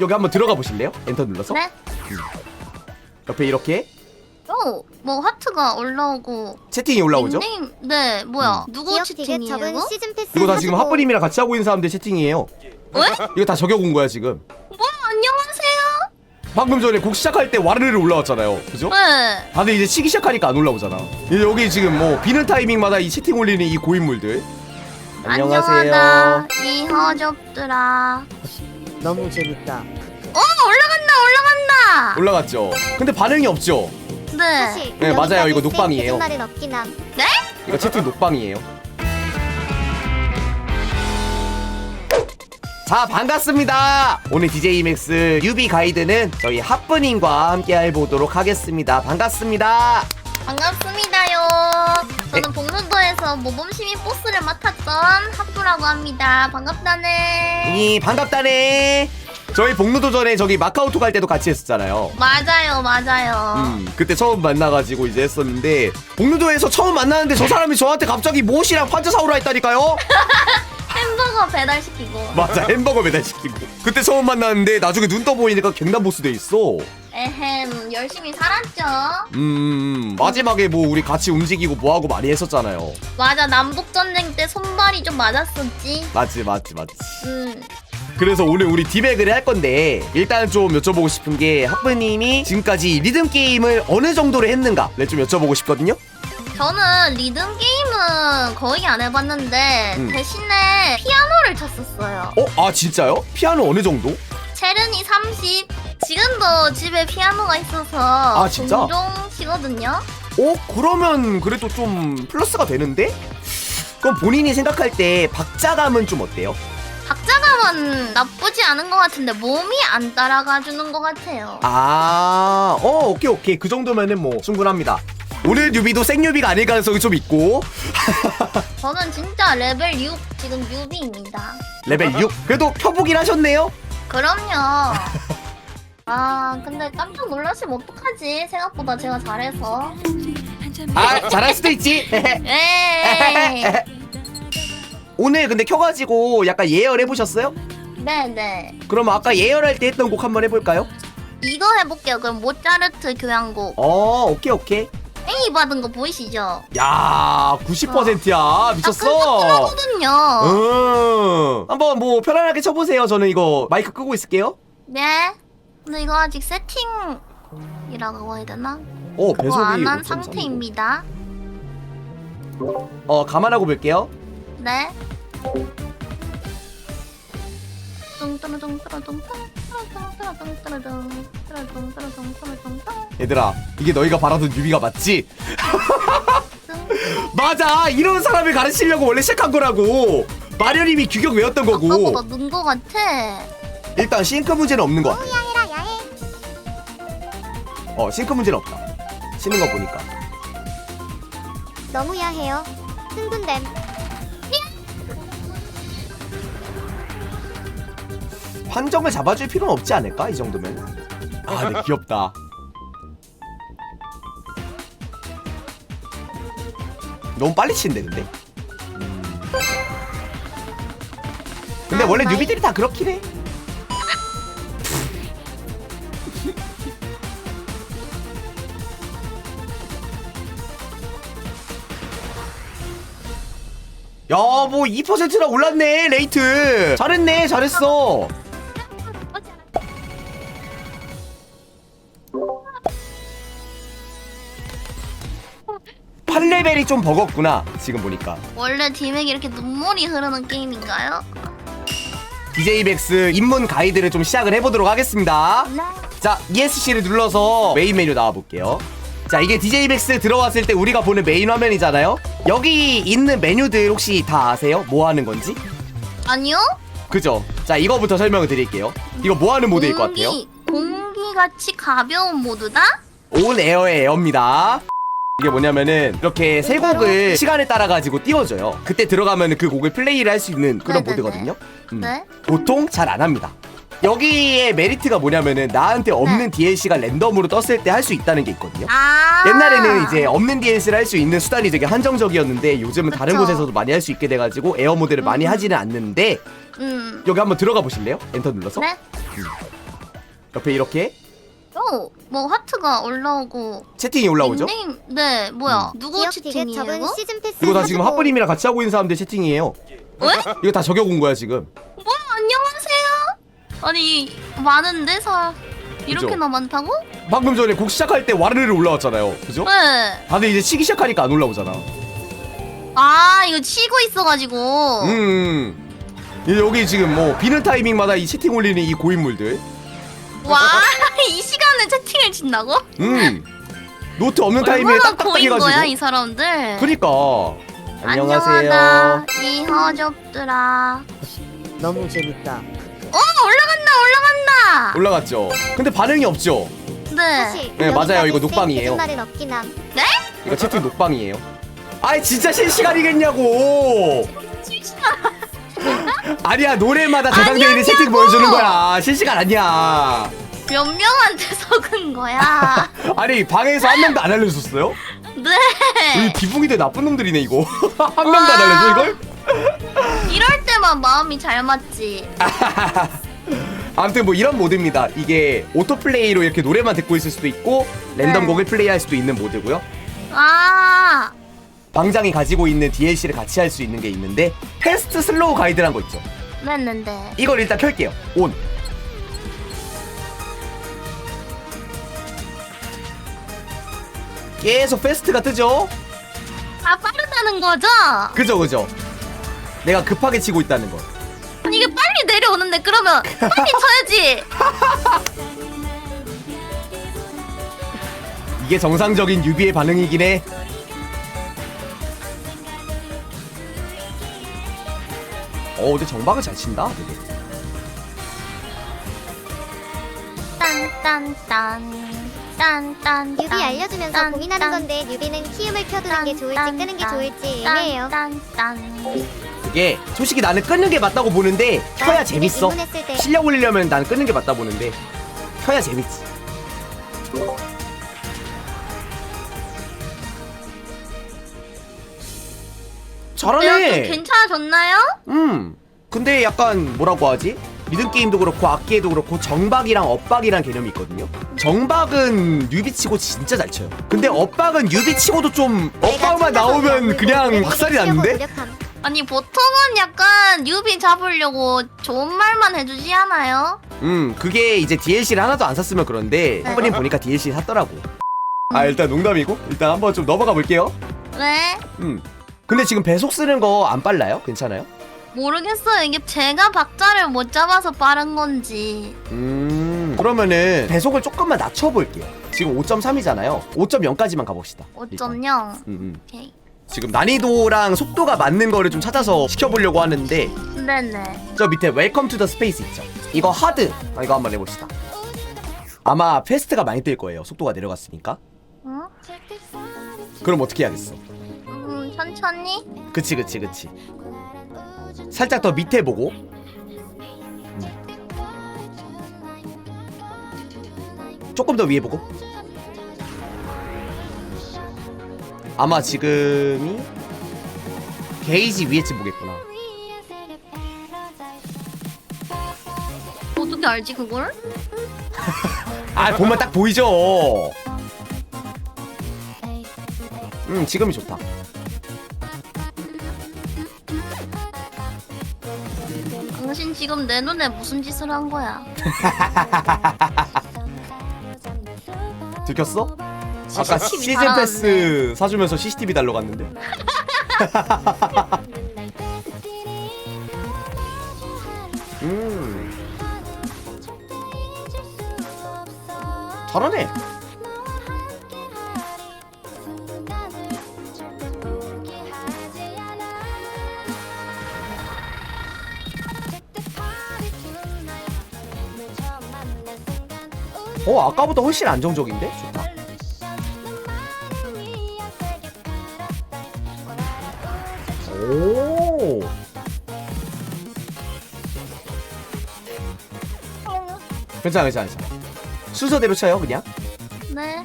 여기 한번 들어가 보실래요? 엔터 눌러서 네? 옆에 이렇게 오, 뭐 하트가 올라오고 채팅이 올라오죠? 닉네임 네 뭐야 누구 기억 디귿 채팅이에요 적은? 시즌 패스 이거 다 지금 하시고 하프님이랑 같이 하고 있는 사람들 채팅이에요. 왜? 이거 다 적용 온 거야 지금. 뭐 안녕하세요 방금 전에 곡 시작할 때 와르르 올라왔잖아요. 그죠? 네 다들 이제 치기 시작하니까 안 올라오잖아. 이제 여기 지금 뭐 비는 타이밍마다 이 채팅 올리는 이 고인물들. 안녕하세요. 안녕하다 이 허접들아 너무 재밌다. 어 올라간다 올라간다 올라갔죠. 근데 반응이 없죠. 네 네, 맞아요. 이거 녹방이에요. 말은 함. 이거 채팅 녹방이에요. 자 반갑습니다. 오늘 DJ 맥스 유비 가이드는 저희 하프님과 함께 해보도록 하겠습니다. 반갑습니다. 반갑습니다요 네. 저는 복로도에서 모범시민 보스를 맡았던 하프라고 합니다. 반갑다네. 이 반갑다네. 저희 복로도 전에 저기 마카오톡 할 때도 같이 했었잖아요. 맞아요 맞아요. 음, 그때 처음 만나가지고 이제 했었는데 복로도에서 처음 만나는데 저 사람이 저한테 갑자기 무엇이랑 판자 사오라 했다니까요? 햄버거 배달시키고. 맞아 햄버거 배달시키고. 그때 처음 만났는데 나중에 눈 떠 보이니까 갱단 보스 돼 있어 에헴 열심히 살았죠? 음 마지막에 뭐 우리 같이 움직이고 뭐하고 많이 했었잖아요. 맞아 남북 전쟁 때 손발이 좀 맞았었지? 맞지 맞지 맞지. 음. 그래서 오늘 우리 디백을 할 건데 일단 좀 여쭤보고 싶은 게 하프님이 지금까지 리듬 게임을 어느 정도로 했는가를 좀 여쭤보고 싶거든요. 저는 리듬 게임은 거의 안 해봤는데 음. 대신에 피아노를 쳤었어요. 어? 아 진짜요? 피아노 어느 정도? 체르니 30 지금도 집에 피아노가 있어서 아, 진짜? 종종 치거든요 어? 그러면 그래도 좀 플러스가 되는데? 그럼 본인이 생각할 때 박자감은 좀 어때요? 박자감은 나쁘지 않은 것 같은데 몸이 안 따라가 주는 것 같아요 아, 어, 오케이, 오케이. 그 정도면은 뭐 충분합니다. 오늘 뉴비도 생뉴비가 아닐 가능성이 좀 있고 저는 진짜 레벨 6 지금 뉴비입니다 레벨 6 그래도 켜보긴 하셨네요 그럼요. 아 근데 깜짝 놀라시면 어떡하지? 생각보다 제가 잘해서. 아 잘할 수도 있지. 에이 오늘 근데 켜가지고 약간 예열 해보셨어요? 네네. 그럼 아까 예열할 때 했던 곡 한번 해볼까요? 이거 해볼게요. 그럼 모차르트 교향곡. 어 오케이 오케이 A 받은 거 보이시죠? 야 90%야. 아, 미쳤어. 끈끈하거든요. 음 한번 뭐 편안하게 쳐보세요. 저는 이거 마이크 끄고 있을게요. 네. 근데 이거 아직 세팅이라고 해야 되나? 오 그거 배속이 안 한 5.35. 상태입니다. 어 감안하고 볼게요. 네 얘들아 이게 너희가 바라던 뉴비가 맞지? 맞아. 이런 사람을 가르치려고 원래 시작한 거라고. 마련님이 규격 외웠던 거고. 아까보다 는거 같아. 일단 싱크 문제는 없는 거 같아. 야해라 야해. 어 싱크 문제는 없다. 치는 거 보니까. 너무 야해요. 흥분됨. 판정을 잡아줄 필요는 없지 않을까 이 정도면 아 근데 귀엽다 너무 빨리 치는데 근데 음. 근데 원래 아, 마이- 뉴비들이 다 그렇긴 해 야, 뭐 2%나 올랐네, 레이트. 잘했네, 잘했어. 팔레벨이좀 버겁구나, 지금 보니까. 원래 디맥이 이렇게 눈물이 흐르는 게임인가요? DJ 백스 입문 가이드를 좀 시작을 해보도록 하겠습니다. 네 자, ESC를 눌러서 메인 메뉴 나와볼게요. 자, 이게 DJ 백스 들어왔을 때 우리가 보는 메인 화면이잖아요? 여기 있는 메뉴들 혹시 다 아세요? 뭐 하는 건지? 아니요? 그죠? 자, 이거부터 설명을 드릴게요. 이거 뭐 하는 모드일 것 같아요? 공기, 공기같이 가벼운 모드다? 온 에어의 에어입니다. 이게 뭐냐면은 이렇게 세 곡을 시간에 따라 가지고 띄워줘요. 그때 들어가면 그 곡을 플레이를 할 수 있는 그런 네네네. 모드거든요. 음. 네 보통 잘 안 합니다. 여기에 메리트가 뭐냐면은 나한테 없는 DLC가 랜덤으로 떴을 때 할 수 있다는 게 있거든요. 아 옛날에는 이제 없는 DLC를 할 수 있는 수단이 되게 한정적이었는데 요즘은 다른 그쵸. 곳에서도 많이 할 수 있게 돼가지고 에어 모드를 많이 하지는 않는데 음 여기 한번 들어가 보실래요? 엔터 눌러서 네? 옆에 이렇게 어, 뭐 하트가 올라오고 채팅이 올라오죠? 닉네임 네 뭐야 누구 기억 디귿 채팅이에요 적은 이거? 시즌 패스 이거 다 지금 사주고 핫브님이랑 같이 하고 있는 사람들 채팅이에요. 왜? 이거 다 적용 온 거야 지금. 뭐야 안녕하세요 아니 많은데 사 이렇게나 많다고? 방금 전에 곡 시작할 때 와르르 올라왔잖아요. 그죠? 네. 다들 이제 치기 시작하니까 안 올라오잖아. 아 이거 치고 있어가지고 음. 이- 여기 지금 뭐 비는 타이밍마다 이 채팅 올리는 이 고인물들. 와 이 시간에 채팅을 친다고? 음. 노트 없는 타이밍에 얼마나 딱딱 고인 거야 해가지고. 이 사람들 그니까. 안녕하세요. 이 허접들아 너무 재밌다. 어 올라간다 올라간다 올라갔죠. 근데 반응이 없죠. 네 네, 맞아요. 이거 녹방이에요. 말은 함 이거 채팅 녹방이에요. 아이 진짜 실시간이겠냐고. 아니야 노래마다 저장되어 있는 채팅 보여주는 거야. 실시간 아니야. 몇 명한테 속은 거야 아니 방에서 한 명도 안 알려줬어요? 네 우리 기붕이들 나쁜 놈들이네 이거. 한 명도 안 알려줘 이걸? 이럴 때만 마음이 잘 맞지 아무튼 뭐 이런 모드입니다. 이게 오토플레이로 이렇게 노래만 듣고 있을 수도 있고 랜덤 네. 곡을 플레이할 수도 있는 모드고요. 아 방장이 가지고 있는 DLC를 같이 할 수 있는 게 있는데 패스트 슬로우 가이드란 거 있죠. 냈는데 이걸 일단 켤게요. 온. 계속 패스트가 뜨죠? 아 빠르다는 거죠? 그죠 그죠. 내가 급하게 치고 있다는 거. 아니 이게 빨리 내려오는데 그러면 빨리 쳐야지 이게 정상적인 유비의 반응이긴 해. 어, 근데 정박을 잘 친다. 되게. 딴딴딴 딴딴 뉴비 알려주면서 고민하는 건데 뉴비는 키움을 켜두는 게 좋을지 끄는 게 좋을지 애매해요 딴딴 이게 솔직히 나는 끊는 게 맞다고 보는데 켜야 재밌어. 질문했을 때 실력 올리려면 난 끊는 게 맞다 보는데 켜야 재밌지. 잘하네. 괜찮아졌나요? 음. 근데 약간 뭐라고 하지? 리듬 게임도 그렇고 악기에도 그렇고 정박이랑 엇박이랑 개념이 있거든요. 정박은 뉴비 치고 진짜 잘 쳐요. 근데 엇박은 뉴비 치고도 좀 엇박만 나오면 그냥 박살이 났는데? 아니 보통은 약간 뉴비 잡으려고 좋은 말만 해주지 않아요? 음, 그게 이제 DLC를 하나도 안 샀으면 그런데 네. 한번님 보니까 DLC 샀더라고. 아 일단 농담이고 일단 한번 좀 넘어가 볼게요. 네 음. 근데 지금 배속 쓰는 거 안 빨라요? 괜찮아요? 모르겠어요 이게 제가 박자를 못 잡아서 빠른 건지 음. 그러면은 배속을 조금만 낮춰 볼게요. 지금 5.3이잖아요. 5.0까지만 가봅시다. 일단. 5.0 음, 음. 오케이 지금 난이도랑 속도가 맞는 거를 좀 찾아서 시켜보려고 하는데 네네 저 밑에 웰컴 투 더 스페이스 있죠 이거 하드 아, 이거 한번 해봅시다 아마 패스트가 많이 뜰 거예요 속도가 내려갔으니까 응? 그럼 어떻게 해야겠어 음 천천히 그치 그치 그치 살짝 더 밑에 보고 음. 조금 더 위에 보고 아마 지금이 게이지 위에쯤 보겠구나 어떻게 알지 그걸? 아 보면 딱 보이죠. 음 지금이 좋다. 지금 내 눈에 무슨 짓을 한 거야? 들켰어? 아까 CCTV 시즌 달아놨네. 패스 사주면서 CCTV 달러 갔는데. 음 잘하네. 어 아까보다 훨씬 안정적인데 좋다. 오. 괜찮아 괜찮아 괜찮아. 순서대로 쳐요 그냥. 네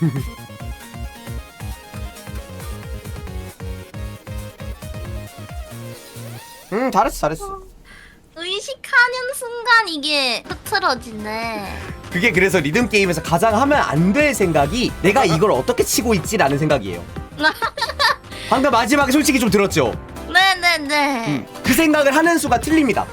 음 잘했어 잘했어 의식하는 순간 이게 흐트러지네. 그게 그래서 리듬 게임에서 가장 하면 안 될 생각이 내가 이걸 어떻게 치고 있지라는 생각이에요 방금 마지막에 솔직히 좀 들었죠 네네네. 음, 그 생각을 하는 수가 틀립니다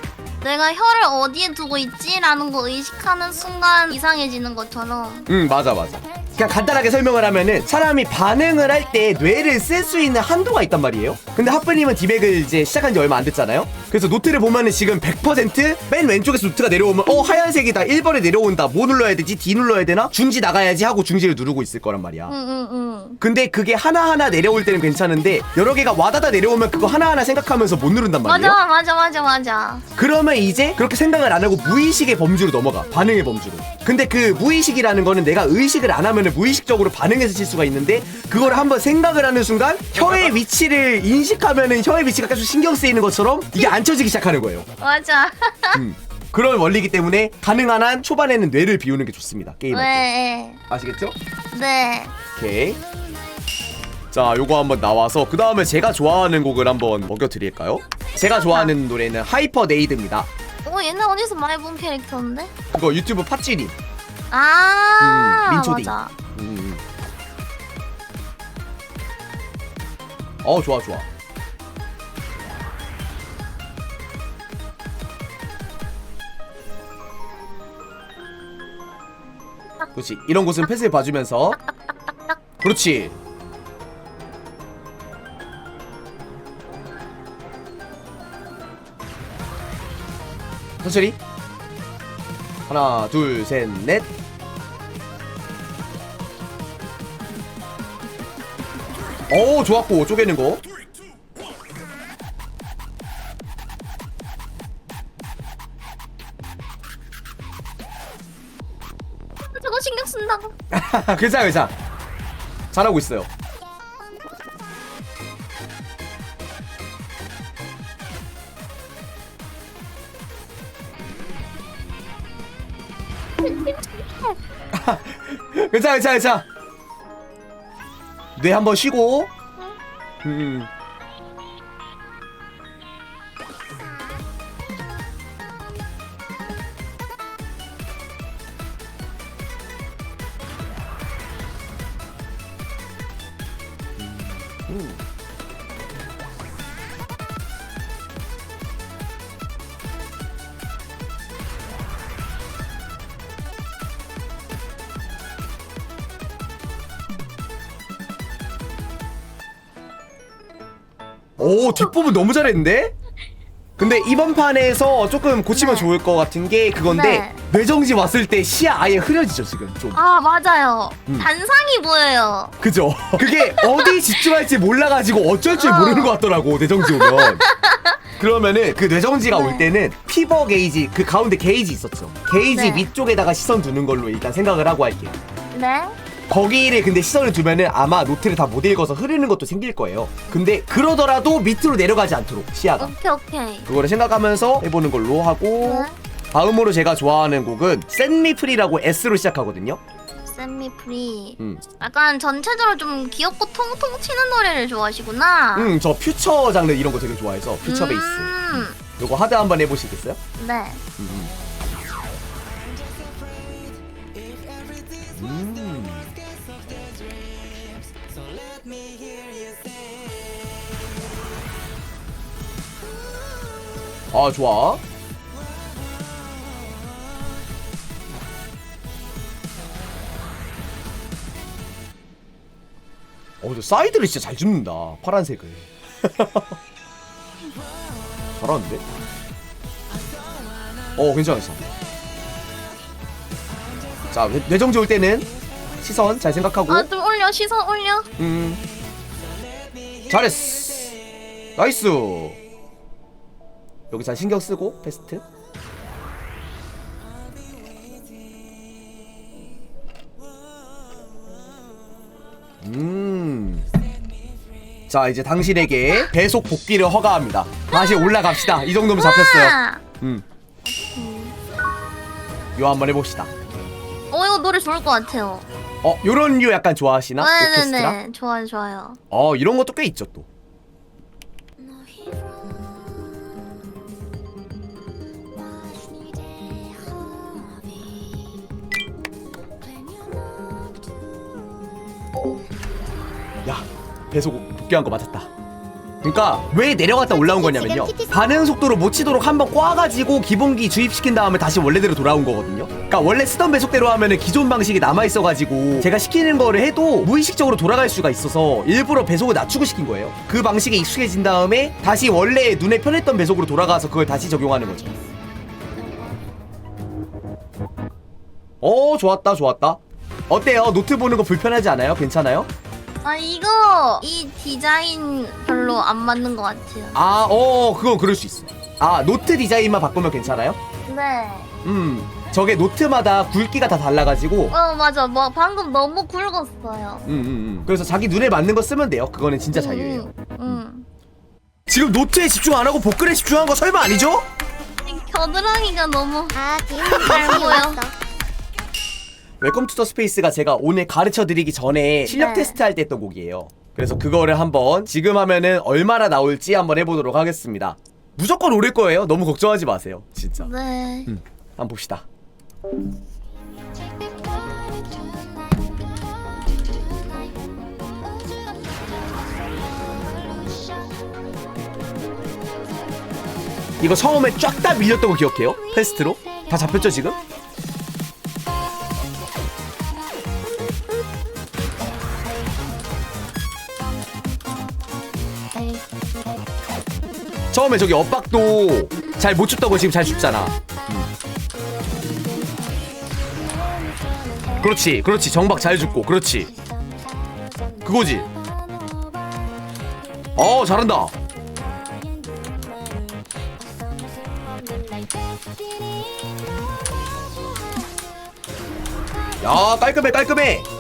내가 혀를 어디에 두고 있지라는 거 의식하는 순간 이상해지는 것처럼. 응 맞아 맞아 그냥 간단하게 설명을 하면은 사람이 반응을 할 때 뇌를 쓸 수 있는 한도가 있단 말이에요. 근데 하프님은 디맥을 이제 시작한 지 얼마 안 됐잖아요. 그래서 노트를 보면은 지금 100%맨 왼쪽에서 노트가 내려오면 어 하얀색이다 1번에 내려온다. 뭐 눌러야 되지? D 눌러야 되나? 중지 나가야지 하고 중지를 누르고 있을 거란 말이야. 근데 그게 하나하나 내려올 때는 괜찮은데 여러 개가 와다다 내려오면 그거 하나하나 생각하면서 못 누른단 말이에요. 맞아 맞아 맞아 맞아. 그러면 이제 그렇게 생각을 안 하고 무의식의 범주로 넘어가. 반응의 범주로. 근데 그 무의식이라는 거는 내가 의식을 안 하면 무의식적으로 반응해서 칠 수가 있는데 그걸 한번 생각을 하는 순간 혀의 위치를 인식하면은 혀의 위치가 계속 신경 쓰이는 것처럼 이게 안 쳐지기 시작하는 거예요 맞아. 음. 그런 원리이기 때문에 가능한 한 초반에는 뇌를 비우는 게 좋습니다 게임 할 때 네. 아시겠죠? 네. 오케이 자 요거 한번 나와서 그 다음에 제가 좋아하는 곡을 한번 먹여드릴까요? 제가 좋아하는 노래는 하이퍼 네이드입니다 어 얘네 어디서 많이 본 캐릭터인데? 그거 유튜브 팟찌님 아 음, 민초딩. 맞아. 음. 어 좋아 좋아 그렇지 이런 곳은 패스를 봐주면서 그렇지 천천히 하나 둘 셋 넷 오 좋았고 쪼개는 거. 저거 신경 쓴다고. 괜찮아 괜찮아. 잘하고 있어요. 괜찮아 괜찮아 괜찮아 뇌 한번 쉬고 음. 오 뒷부분 너무 잘했는데? 근데 이번 판에서 조금 고치면 네. 좋을 것 같은 게 그건데 네. 뇌정지 왔을 때 시야 아예 흐려지죠 지금 좀 아 맞아요. 음. 단상이 보여요. 그죠? 그게 어디 집중할지 몰라가지고 어쩔 줄 어. 모르는 것 같더라고 뇌정지 오면 그러면은 그 뇌정지가 네. 올 때는 피버 게이지 그 가운데 게이지 있었죠 게이지 네. 위쪽에다가 시선 두는 걸로 일단 생각을 하고 할게요 네. 거기를 근데 시선을 두면은 아마 노트를 다 못 읽어서 흐르는 것도 생길 거예요 근데 그러더라도 밑으로 내려가지 않도록 시야가 오케이 오케이. 그거를 생각하면서 해보는 걸로 하고 네. 다음으로 제가 좋아하는 곡은 셋미 프리라고 S로 시작하거든요 쌤미 프리. 음. 약간 전체적으로 좀 귀엽고 통통 튀는 노래를 좋아하시구나. 음, 저 퓨처 장르 이런 거 되게 좋아해서 퓨처 베이스 음, 요거 하드 한번 해보시겠어요? 네. 음. 음. 아 좋아 어, 저 사이드를 진짜 잘 줍는다. 파란색을. 잘하는데? 어, 괜찮아. 자, 뇌- 뇌정지 올 때는 시선 잘 생각하고. 아 좀 올려 시선 올려. 음. 잘했어. 나이스. 여기 잘 신경 쓰고 베스트. 음. 자, 이제 당신에게 배속 복귀를 허가합니다. 다시 올라갑시다. 이 정도면 잡혔어요. 아! 음. 요 한번 해봅시다. 어 이거 노래 좋을 것 같아요. 어 요런 류 약간 좋아하시나? 오케스트라? 네네네. 좋아요, 좋아요. 어 이런 것도 꽤 있죠 또 배속 복귀한 거 맞았다. 그러니까 왜 내려갔다 올라온 거냐면요. 반응 속도를 못 치도록 한번 꽈가지고 기본기 주입시킨 다음에 다시 원래대로 돌아온 거거든요. 그러니까 원래 쓰던 배속대로 하면은 기존 방식이 남아 있어가지고 제가 시키는 거를 해도 무의식적으로 돌아갈 수가 있어서 일부러 배속을 낮추고 시킨 거예요. 그 방식에 익숙해진 다음에 다시 원래 눈에 편했던 배속으로 돌아가서 그걸 다시 적용하는 거죠. 어, 좋았다, 좋았다. 어때요? 노트 보는 거 불편하지 않아요? 괜찮아요? 아, 이거, 이 디자인 별로 안 맞는 것 같아요. 아, 어, 그건 그럴 수 있어. 아, 노트 디자인만 바꾸면 괜찮아요? 네. 음, 저게 노트마다 굵기가 다 달라가지고, 어, 맞아. 뭐, 방금 너무 굵었어요. 음, 음, 음. 그래서 자기 눈에 맞는 거 쓰면 돼요. 그거는 진짜 자유예요. 응. 응. 지금 노트에 집중 안 하고 복근에 집중한 거 설마 아니죠? 이 겨드랑이가 너무. 아 잘 보여. 웰컴 투 더 스페이스가 제가 오늘 가르쳐 드리기 전에 실력 네. 테스트 할 때 했던 곡이에요. 그래서 그거를 한번 지금 하면은 얼마나 나올지 한번 해보도록 하겠습니다. 무조건 오를 거예요. 너무 걱정하지 마세요. 진짜. 네. 음, 한번 봅시다. 이거 처음에 쫙 다 밀렸던 거 기억해요? 테스트로? 다 잡혔죠 지금? 처음에 저기 엇박도 잘 못 춥다고 지금 잘 춥잖아. 음. 그렇지, 그렇지. 정박 잘 줍고, 그렇지. 그거지. 어, 잘한다. 야, 깔끔해, 깔끔해.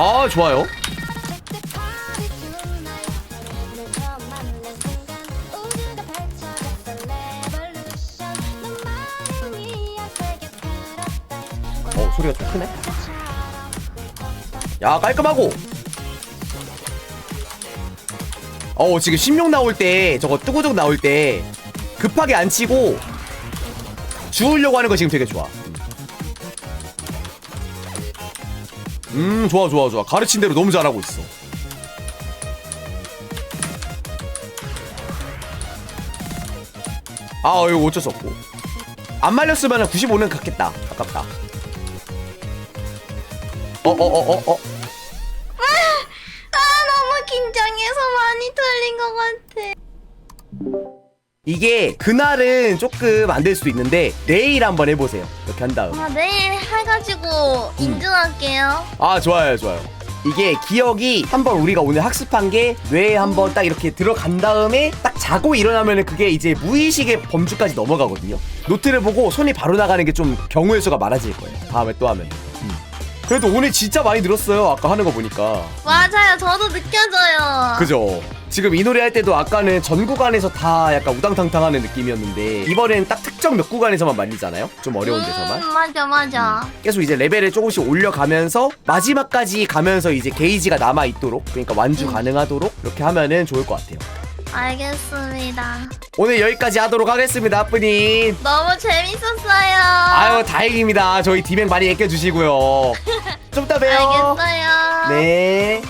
아, 좋아요. 어, 소리가 좀 크네. 야, 깔끔하고. 어, 지금 신명 나올 때, 저거 뜨고적 나올 때, 급하게 안 치고, 주우려고 하는 거 지금 되게 좋아. 음, 좋아, 좋아, 좋아. 가르친 대로 너무 잘하고 있어. 아, 이거 어쩔 수 없고. 안 말렸으면 95는 갔겠다. 아깝다. 어, 어, 어, 어, 어. 아, 이게 그날은 조금 안 될 수도 있는데 내일 한번 해보세요. 이렇게 한 다음. 아, 내일 해가지고 인증할게요. 아 좋아요 좋아요. 이게 기억이 한번 우리가 오늘 학습한 게 뇌에 한번 딱 이렇게 들어간 다음에 딱 자고 일어나면은 그게 이제 무의식의 범주까지 넘어가거든요. 노트를 보고 손이 바로 나가는 게 좀 경우의 수가 많아질 거예요. 다음에 또 하면. 음. 그래도 오늘 진짜 많이 늘었어요. 아까 하는 거 보니까. 맞아요. 저도 느껴져요. 그죠? 지금 이 노래 할 때도 아까는 전 구간에서 다 약간 우당탕탕 하는 느낌이었는데 이번엔 딱 특정 몇 구간에서만 말리잖아요? 좀 어려운 데서만. 음, 맞아, 맞아. 계속 이제 레벨을 조금씩 올려가면서 마지막까지 가면서 이제 게이지가 남아 있도록 그러니까 완주 음. 가능하도록 이렇게 하면은 좋을 것 같아요. 알겠습니다. 오늘 여기까지 하도록 하겠습니다, 아프님. 너무 재밌었어요. 아유 다행입니다. 저희 디맥 많이 아껴주시고요. 좀 이따 봬요. 알겠어요. 네.